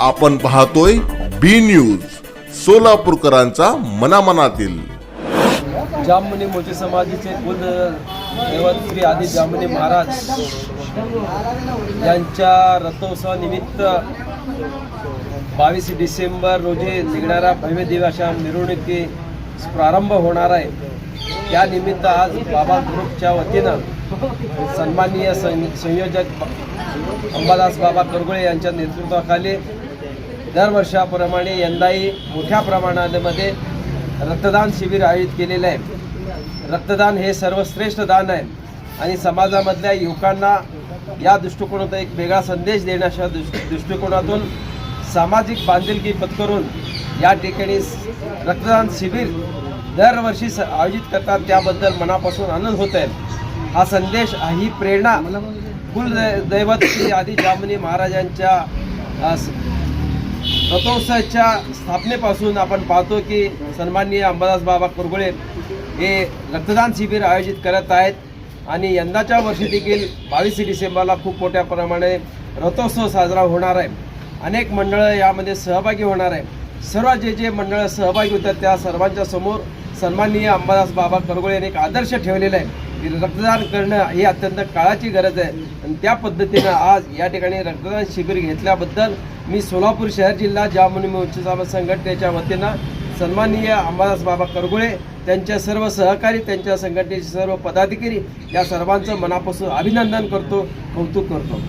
आपण पाहतोय बी न्यूज सोलापूरकरांचा मनामनातील. जाममुनी मोठे समाधीचे कुल देवश्री श्री आदी जामने महाराज यांच्या रथोत्सवानिमित्त बावीस डिसेंबर रोजी निघणाऱ्या भव्य दिव्य मिरवणुकी प्रारंभ होणार आहे. त्यानिमित्त आज बाबा ग्रुपच्या वतीनं सन्माननीय सं- संयोजक अंबादास बाबा करगुळे यांच्या नेतृत्वाखाली दरवर्षाप्रमाणे यंदाही मोठ्या प्रमाणामध्ये रक्तदान शिबिर आयोजित केलेलं आहे. रक्तदान हे सर्वश्रेष्ठ दान आहे आणि समाजामधल्या युवकांना या दृष्टिकोनातून एक वेगळा संदेश देण्याच्या दृष्टिकोनातून सामाजिक बांधिलकी पत्करून या ठिकाणी रक्तदान शिबिर दरवर्षी स- आयोजित करतात. त्याबद्दल मनापासून आनंद होत आहे. हा संदेश ही प्रेरणा कुल दैवत श्री आदी जामनी महाराजांच्या रथोत्सवाच्या स्थापनेपासून आपण पाहतो की सन्माननीय अंबादास बाबा कुरगुळे हे रक्तदान शिबिर आयोजित करत आहेत आणि यंदाच्या वर्षी देखील बावीस डिसेंबरला खूप मोठ्या प्रमाणे रथोत्सव साजरा होणार आहे. अनेक मंडळं यामध्ये सहभागी होणार आहे सर्व जे जे मंडळं सहभागी होतात त्या सर्वांच्या समोर सन्माननीय अंबादास बाबा करगोळे यांनी एक आदर्श ठेवलेला आहे की रक्तदान करणं ही अत्यंत काळाची गरज आहे. आणि त्या पद्धतीनं आज या ठिकाणी रक्तदान शिबिर घेतल्याबद्दल मी सोलापूर शहर जिल्हा जामुनी मोर्चा संघटनेच्या वतीनं सन्माननीय अंबादास बाबा करगुळे त्यांच्या सर्व सहकारी त्यांच्या संघटनेचे सर्व पदाधिकारी या सर्वांचं मनापासून अभिनंदन करतो कौतुक करतो.